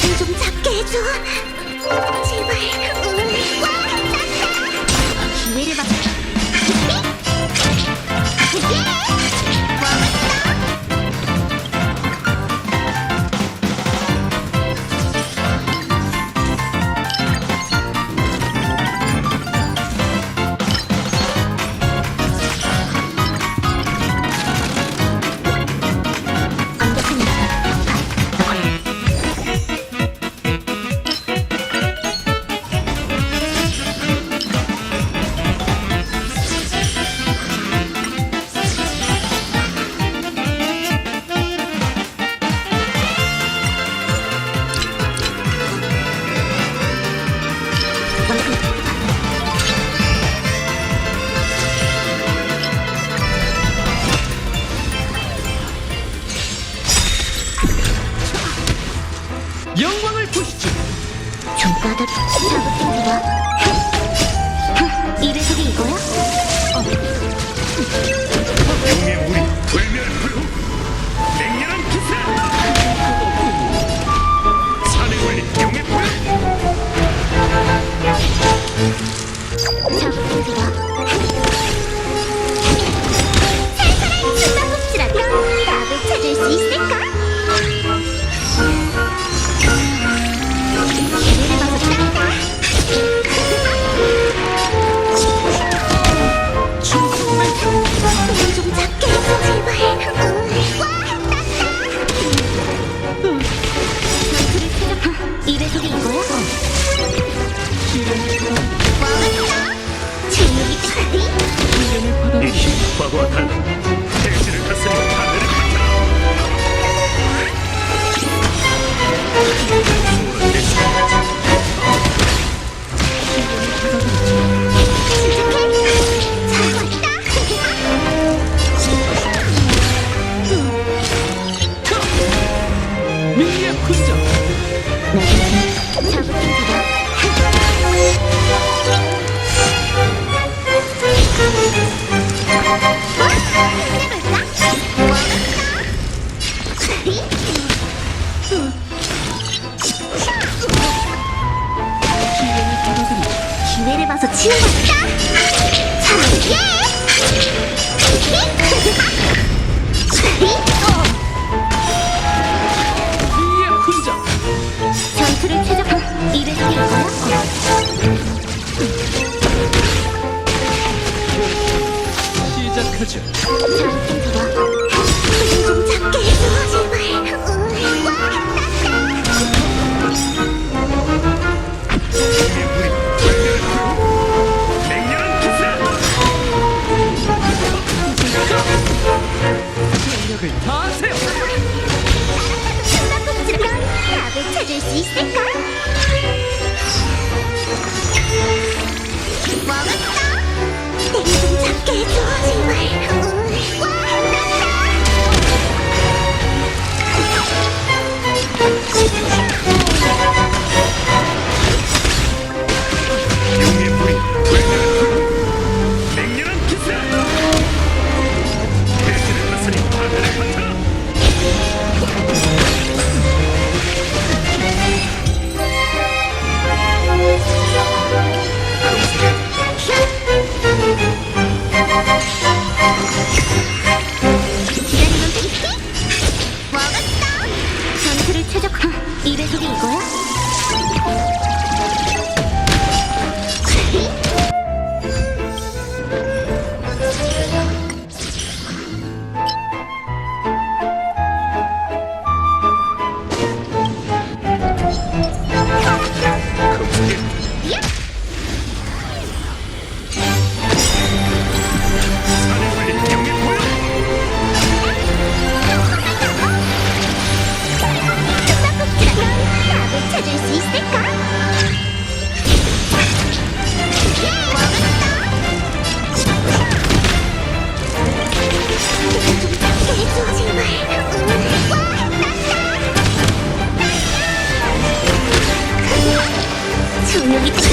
배를 좀 잡게 해줘. 제발. 으, 좀 까다 자극적이다. 이 배속이 이거야? 용 이 때까지. 이 힘과와 달라 대지를 다스리고 하늘을. 기회를 봐서 치는 거다. 자, 예! 미의 군정. 전투를 최적화. 이 배속이 이거야? 시작하죠. 자극적이 전력을 다하세요. 숨바꼭질하면 답을 찾을 수 있을까? Nugget.